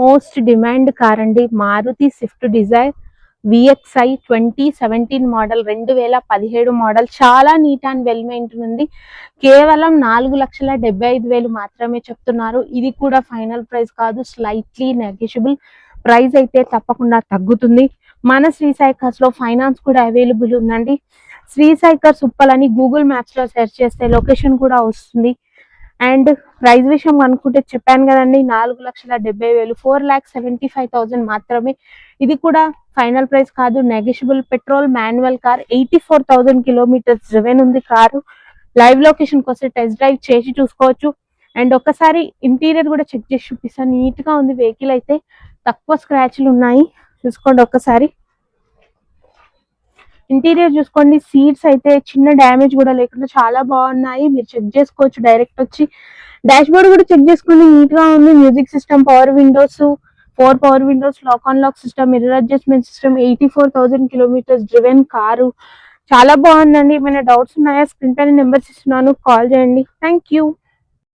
Most demand car అండి. Maruti Swift Dzire VXi twenty seventeen model రెండు వేల పదిహేడు మోడల్. చాలా నీట్ అండ్ వెల్ మెయింటైన్ ఉంది. కేవలం నాలుగు లక్షల డెబ్బై ఐదు వేలు మాత్రమే చెప్తున్నారు. ఇది కూడా ఫైనల్ ప్రైస్ కాదు స్లైట్లీ నెగిషియబుల్ ప్రైస్ అయితే తప్పకుండా తగ్గుతుంది. మన శ్రీ సైకర్స్లో ఫైనాన్స్ కూడా అవైలబుల్ ఉందండి. శ్రీ సైకర్స్ అని గూగుల్ మ్యాప్స్లో సెర్చ్ చేస్తే లొకేషన్ కూడా వస్తుంది. అండ్ ప్రైస్ విషయం అనుకుంటే చెప్పాను కదండి నాలుగు లక్షల డెబ్బై వేలు four lakh seventy five thousand మాత్రమే. ఇది కూడా ఫైనల్ ప్రైస్ కాదు negotiable petrol manual car eighty four thousand kilometres driven ఉంది కారు. లైవ్ లొకేషన్ కోసం టెస్ట్ డ్రైవ్ చేసి చూసుకోవచ్చు. అండ్ ఒక్కసారి ఇంటీరియర్ కూడా చెక్ చేసి చూపిస్తాను. నీట్గా ఉంది వెహికల్ అయితే తక్కువ స్క్రాచ్లు ఉన్నాయి. చూసుకోండి ఒక్కసారి. ఇంటీరియర్ చూసుకోండి సీట్స్ అయితే చిన్న డ్యామేజ్ కూడా లేకుండా చాలా బాగున్నాయి. మీరు చెక్ చేసుకోవచ్చు డైరెక్ట్ వచ్చి. డాష్ బోర్డ్ కూడా చెక్ చేసుకోండి నీట్గా ఉంది. Music system power windows four power windows lock on lock system mirror adjustment system eighty four thousand kilometres driven car. చాలా బాగుందండి. ఏమైనా డౌట్స్ ఉన్నాయా? స్క్రీన్ పైన నెంబర్స్ ఇస్తున్నాను. కాల్ చేయండి. Thank you